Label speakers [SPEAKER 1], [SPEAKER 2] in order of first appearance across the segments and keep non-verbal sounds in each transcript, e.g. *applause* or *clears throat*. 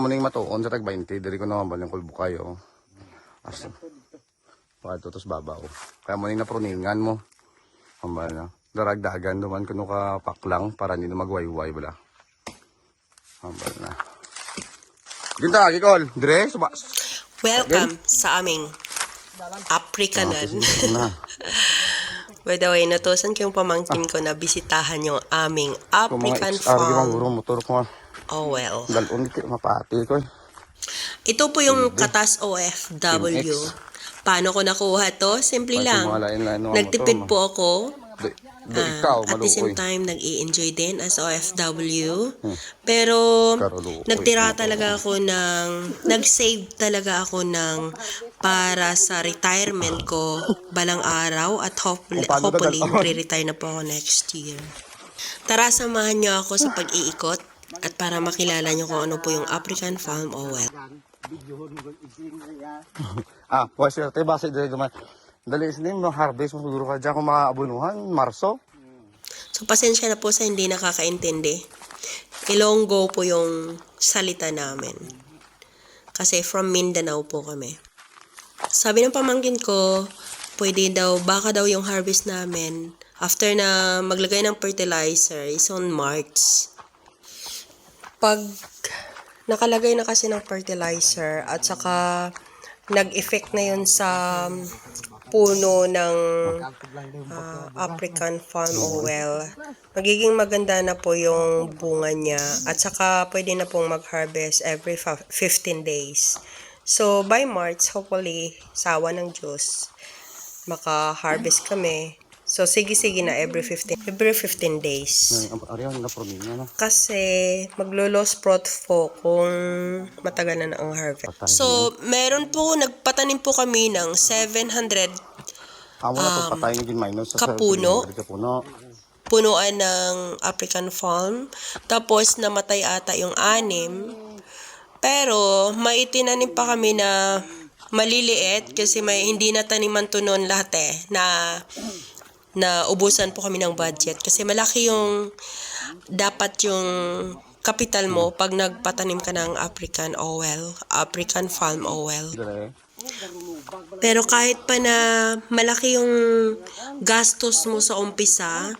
[SPEAKER 1] mo ning matuon sa tag 20, diri ko naman balang kulbo kayo. As pa to tos babaw. Kaya mo ning napruningan mo. Amba na. Daragdagan duman kuno ka paklang para hindi na magwayway bala. Amba na. Ginta, gikol. Dire, suba.
[SPEAKER 2] Welcome sa aming Aprikanan.
[SPEAKER 1] Na. *laughs*
[SPEAKER 2] By the way, natusan ko yung pamangkin ko na bisitahan yung aming
[SPEAKER 1] mga
[SPEAKER 2] African
[SPEAKER 1] XR,
[SPEAKER 2] farm.
[SPEAKER 1] guro motor ko.
[SPEAKER 2] Oh well.
[SPEAKER 1] Dalon di mapati ko. eh.
[SPEAKER 2] Ito po yung Katas OFW. Paano ko nakuha to? Simple
[SPEAKER 1] Pati
[SPEAKER 2] lang.
[SPEAKER 1] mga
[SPEAKER 2] Nagtipid
[SPEAKER 1] motor,
[SPEAKER 2] po ako.
[SPEAKER 1] Di
[SPEAKER 2] Ah,
[SPEAKER 1] ikaw,
[SPEAKER 2] at the same time, nag enjoy din as OFW. Pero,
[SPEAKER 1] Karuloy.
[SPEAKER 2] nagtira talaga ako ng, nag-save talaga ako ng para sa retirement ko balang araw at hopefully,
[SPEAKER 1] paano
[SPEAKER 2] hopefully
[SPEAKER 1] dadalawin?
[SPEAKER 2] magre-retire na po ako next year. Tara, samahan niyo ako sa pag-iikot at para makilala niyo kung ano po yung African Farm OL.
[SPEAKER 1] Ah, pues swerte ba si dire duman. Dali sinin mo harvest mo siguro ka diyan kung maabunuhan Marso.
[SPEAKER 2] So, pasensya na po sa hindi nakakaintindi. Ilonggo po yung salita namin. Kasi from Mindanao po kami. Sabi ng pamangkin ko, pwede daw, baka daw yung harvest namin after na maglagay ng fertilizer is on March. Pag nakalagay na kasi ng fertilizer at saka nag-effect na yun sa puno ng ah, African Farm Oil. Magiging maganda na po yung bunga niya at saka pwede na pong mag-harvest every fa- 15 days. So by March, hopefully, sawa ng Diyos, maka-harvest kami. So sige-sige na every 15 every 15 days.
[SPEAKER 1] Ariyan na probinya na.
[SPEAKER 2] Kasi maglo-loss profit po kung matagal na ang harvest. So, meron po, nagpatanim po kami ng 700
[SPEAKER 1] Amo na to patay ng minus sa
[SPEAKER 2] kapuno.
[SPEAKER 1] kapuno.
[SPEAKER 2] punuan ng African farm. Tapos, namatay ata yung anim. Pero, may itinanim pa kami na maliliit kasi may hindi na taniman to noon lahat eh na na ubusan po kami ng budget kasi malaki yung dapat yung capital mo pag nagpatanim ka ng African oil, African farm oil. Pero kahit pa na malaki yung gastos mo sa umpisa,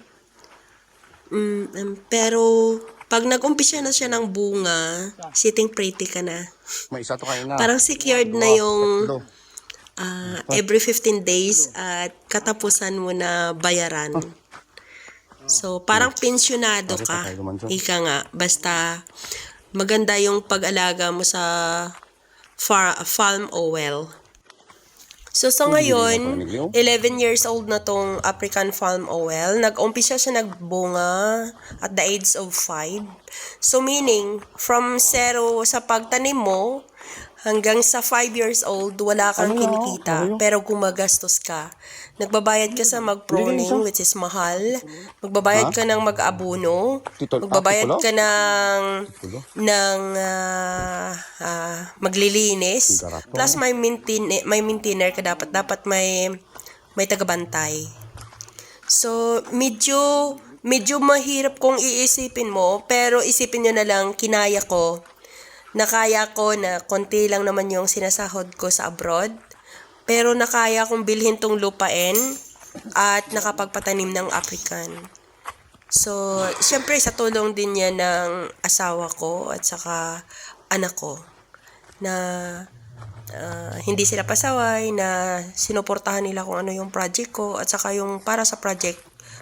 [SPEAKER 2] mm, um, pero pag nag-umpisa na siya ng bunga, sitting pretty ka na.
[SPEAKER 1] May isa to kayo na.
[SPEAKER 2] Parang secured na yung Ah, every 15 days at katapusan mo na bayaran. So, parang pensyonado ka. Ika nga. Basta, maganda yung pag-alaga mo sa far, farm oil. So, sa ngayon, 11 years old na tong African Farm Oil. Nag-umpisa siya nagbunga at the age of 5. So, meaning, from zero sa pagtanim mo, hanggang sa 5 years old, wala kang
[SPEAKER 1] Ano
[SPEAKER 2] kinikita.
[SPEAKER 1] Ano?
[SPEAKER 2] Pero gumagastos ka. Nagbabayad ka sa mag-proning, which is mahal. Magbabayad ka ng mag-abuno.
[SPEAKER 1] Ah,
[SPEAKER 2] Magbabayad ka ng, ng ah, ah, maglilinis. Plus may maintain may maintainer ka dapat dapat may may tagabantay. So medyo medyo mahirap kung iisipin mo pero isipin nyo na lang kinaya ko na kaya ko na konti lang naman yung sinasahod ko sa abroad pero nakaya kong bilhin tong lupain at nakapagpatanim ng African. So, syempre sa tulong din yan ng asawa ko at saka anak ko na ah, hindi sila pasaway, na sinuportahan nila kung ano yung project ko at saka yung para sa project,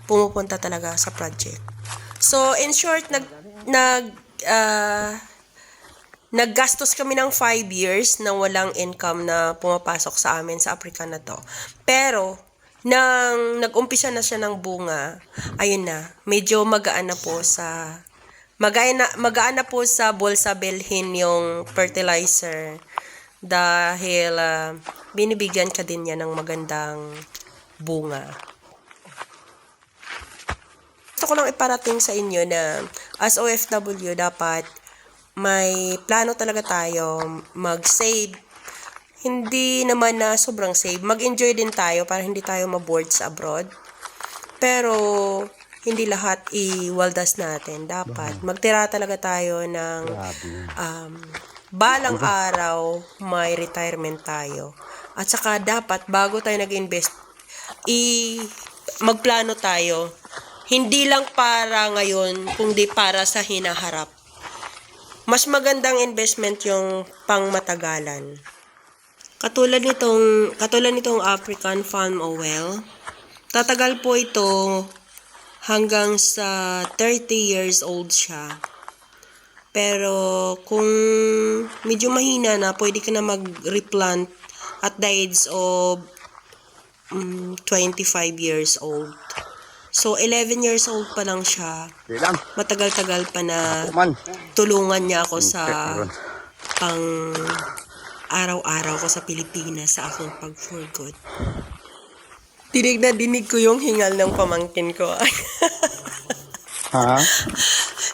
[SPEAKER 2] pumupunta talaga sa project. So, in short, nag, nag, ah, naggastos kami ng 5 years na walang income na pumapasok sa amin sa Africa na to. Pero, nang nag-umpisa na siya ng bunga, ayun na, medyo magaan na po sa magaan na, magaan na po sa bulsa bilhin yung fertilizer dahil ah, binibigyan ka din niya ng magandang bunga. Gusto ko lang iparating sa inyo na as OFW dapat may plano talaga tayo mag-save. Hindi naman na sobrang save. Mag-enjoy din tayo para hindi tayo maboard sa abroad. Pero hindi lahat i-waldas natin. Dapat magtira talaga tayo ng um, balang araw may retirement tayo. At saka dapat bago tayo nag-invest, i magplano tayo. Hindi lang para ngayon, kundi para sa hinaharap. Mas magandang investment yung pangmatagalan. Katulad nitong katulad nitong African Farm Oil, tatagal po ito hanggang sa 30 years old siya. Pero kung medyo mahina na, pwede ka na mag-replant at the age of mm, 25 years old. So, 11 years old pa lang siya. Matagal-tagal pa na tulungan niya ako sa pang araw-araw ko sa Pilipinas sa aking pag for good. Dinig na dinig ko yung hingal ng pamangkin ko. *laughs*
[SPEAKER 1] Ha?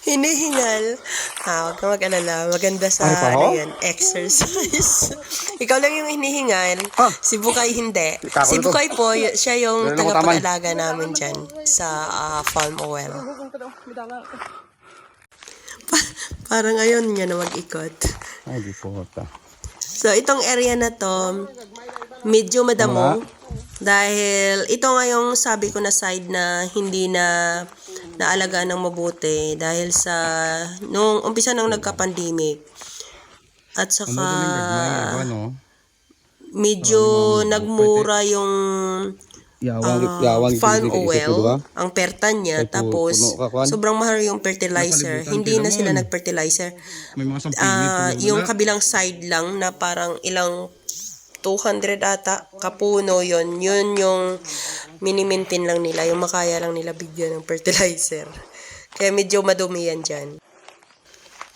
[SPEAKER 2] Hinihingal. Ah, huwag ka mag-alala. Maganda sa
[SPEAKER 1] Ay, pa,
[SPEAKER 2] ano
[SPEAKER 1] ho?
[SPEAKER 2] yan, exercise. *laughs* Ikaw lang yung hinihingal.
[SPEAKER 1] Ha?
[SPEAKER 2] Si Bukay hindi.
[SPEAKER 1] Ikaw
[SPEAKER 2] Si
[SPEAKER 1] ito.
[SPEAKER 2] Bukay po, y- siya yung
[SPEAKER 1] Meron
[SPEAKER 2] tagapag-alaga namin dyan sa ah, Farm Oil. Pa- parang ngayon niya na mag-ikot.
[SPEAKER 1] Ay, di po. ta.
[SPEAKER 2] So, itong area na to, medyo madamo. Dahil ito nga yung sabi ko na side na hindi na naalagaan ng mabuti dahil sa nung umpisa nung nagka-pandemic. At saka
[SPEAKER 1] Ano?
[SPEAKER 2] medyo nagmura yung farm
[SPEAKER 1] ito, ito, ito,
[SPEAKER 2] oil, ang perta niya, tapos sobrang mahal yung fertilizer. Hindi na sila nag-fertilizer. Ah, yung kabilang side lang na parang ilang 200 ata kapuno yon yun yung minimintin lang nila yung makaya lang nila bigyan ng fertilizer. *laughs* Kaya medyo madumi yan dyan.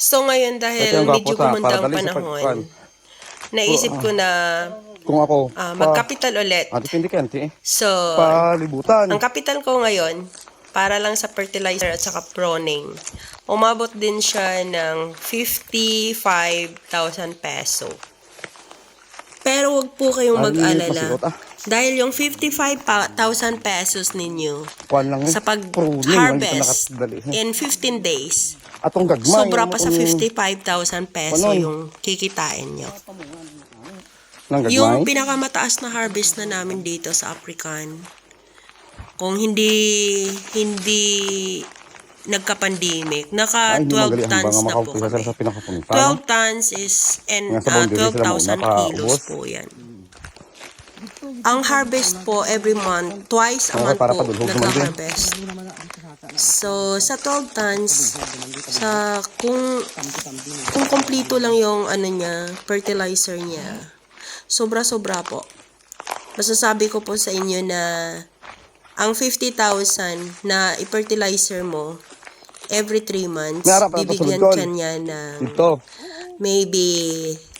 [SPEAKER 2] So ngayon dahil medyo gumanda ang panahon naisip ko na
[SPEAKER 1] Kung ako,
[SPEAKER 2] ah, magkapital ulit.
[SPEAKER 1] Kenti,
[SPEAKER 2] so
[SPEAKER 1] palibutan.
[SPEAKER 2] ang kapital ko ngayon para lang sa fertilizer at saka proning umabot din siya ng 55,000 peso pero wag po kayong
[SPEAKER 1] Ay,
[SPEAKER 2] mag-alala.
[SPEAKER 1] ah.
[SPEAKER 2] Dahil yung 55,000 pesos ninyo
[SPEAKER 1] lang eh.
[SPEAKER 2] sa pag-harvest
[SPEAKER 1] nakadali.
[SPEAKER 2] in 15 days,
[SPEAKER 1] Atong gagmay.
[SPEAKER 2] sobra
[SPEAKER 1] ano
[SPEAKER 2] pa sa
[SPEAKER 1] kung-
[SPEAKER 2] 55,000 peso
[SPEAKER 1] Panon.
[SPEAKER 2] yung kikitain nyo. Yung pinakamataas na harvest na namin dito sa African, kung hindi hindi nagka-pandemic, naka
[SPEAKER 1] Ay, hindi
[SPEAKER 2] 12
[SPEAKER 1] magaling ang
[SPEAKER 2] tons na po kami.
[SPEAKER 1] sila sa pinakapunta.
[SPEAKER 2] 12 tons is and uh,
[SPEAKER 1] sila
[SPEAKER 2] 12,000
[SPEAKER 1] muna,
[SPEAKER 2] kilos po yan. Ang harvest po every month, twice a month po nagka-harvest. So, sa 12 tons, sa kung kung kompleto lang yung ano niya, fertilizer niya, sobra-sobra po. Masasabi ko po sa inyo na ang 50,000 na i-fertilizer mo every 3 months,
[SPEAKER 1] May harap na
[SPEAKER 2] bibigyan ka niya ng
[SPEAKER 1] Dito.
[SPEAKER 2] maybe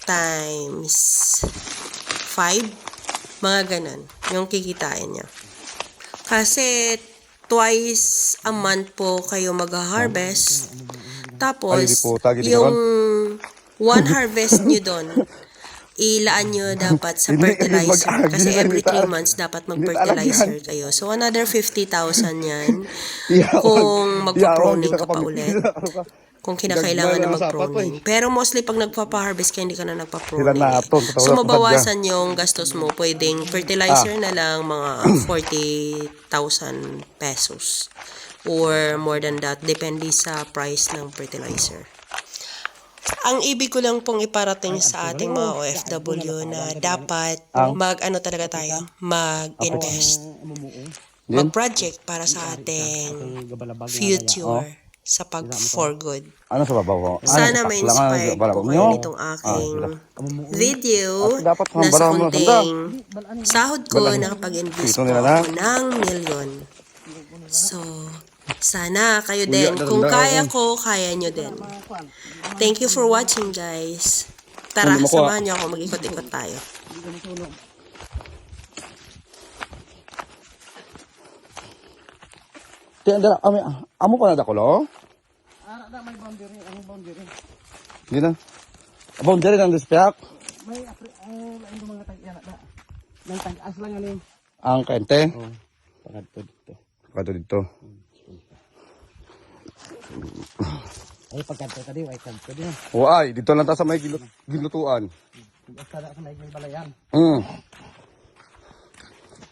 [SPEAKER 2] times 5, mga ganon, yung kikitain niya. Kasi twice a month po kayo mag-harvest.
[SPEAKER 1] Ay,
[SPEAKER 2] Tapos,
[SPEAKER 1] di po,
[SPEAKER 2] yung one harvest nyo doon, *laughs* ilaan nyo *laughs* dapat sa fertilizer. Kasi every
[SPEAKER 1] nila.
[SPEAKER 2] 3 months dapat *laughs* mag-fertilizer kayo. So, another 50,000 yan *laughs* kung magpa-pruning
[SPEAKER 1] yawang
[SPEAKER 2] ka pa ulit. Kung kinakailangan na
[SPEAKER 1] sa
[SPEAKER 2] mag-pruning. Pero mostly pag nagpapa-harvest ka, hindi ka na
[SPEAKER 1] Sila
[SPEAKER 2] nagpa-pruning.
[SPEAKER 1] na
[SPEAKER 2] eh.
[SPEAKER 1] aton, sa
[SPEAKER 2] So, mabawasan yung gastos mo. Pwedeng
[SPEAKER 1] Ah.
[SPEAKER 2] fertilizer na lang mga *clears throat* 40,000 pesos. Or more than that, depende sa price ng fertilizer. Ang ibig ko lang pong iparating sa ating mga OFW na dapat mag ano talaga tayo, mag-invest, mag-project para sa ating future sa pag for good.
[SPEAKER 1] Ano sa babaw ko? Ano,
[SPEAKER 2] Sana
[SPEAKER 1] sa
[SPEAKER 2] may
[SPEAKER 1] ano,
[SPEAKER 2] inspire po kayo nitong
[SPEAKER 1] Ah,
[SPEAKER 2] aking
[SPEAKER 1] sila.
[SPEAKER 2] video
[SPEAKER 1] dapat
[SPEAKER 2] na sa kunting sahod ko
[SPEAKER 1] Balang-
[SPEAKER 2] nakapag-invest po
[SPEAKER 1] na.
[SPEAKER 2] ako ng milyon. So, sana kayo din. Kung kaya ko, kaya nyo din. Thank you for watching, guys. Tara,
[SPEAKER 1] Ano ah?
[SPEAKER 2] samahan nyo ako. Mag-ikot-ikot tayo.
[SPEAKER 1] Kaya dala, amo, amo pa na dakulo? Ara da may boundary, ang boundary. Di na. Boundary ng dispiak.
[SPEAKER 3] May apri ang mga tag-iya na. Nang tag-as lang ani.
[SPEAKER 1] Ang kente.
[SPEAKER 3] Pagad to dito.
[SPEAKER 1] Kato dito.
[SPEAKER 3] Ay, pagkanto ka di, ay kanto di.
[SPEAKER 1] O ay, dito lang ta sa may gilut gilutuan.
[SPEAKER 3] Na sa may balayan.
[SPEAKER 1] Hmm.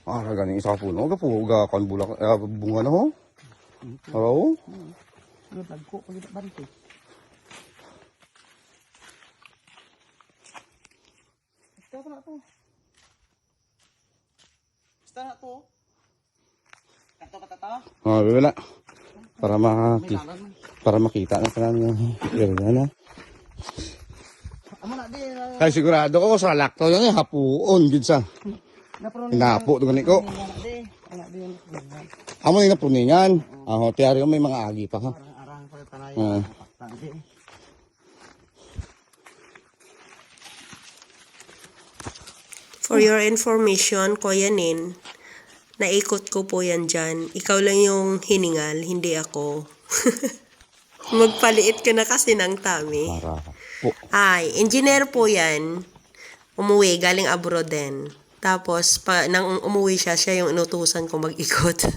[SPEAKER 1] Ah, ganing isa ka puno. Ga po, ga bulak, eh, bunga na ho. Oo.
[SPEAKER 3] Ano, tagko, pag bante. Basta na to. Basta na to. Kanto ka tata.
[SPEAKER 1] Ah, wala. Para maki para makita na kanang yung area na. Kaya sigurado ko sa lakto yan eh, hapuon gid sa. Inapo to ganito. Amo ni na puningan. Ah, ho, tiyari may mga agi pa ha.
[SPEAKER 3] Pa tanay. Di.
[SPEAKER 2] For your information, Kuya Nin, naikot ko po yan dyan. Ikaw lang yung hiningal, hindi ako. *laughs* Magpaliit ka na kasi ng
[SPEAKER 1] po.
[SPEAKER 2] Ay, engineer po yan. Umuwi, galing abroad din. Tapos, pa, nang umuwi siya, siya yung inutusan ko mag-ikot. *laughs*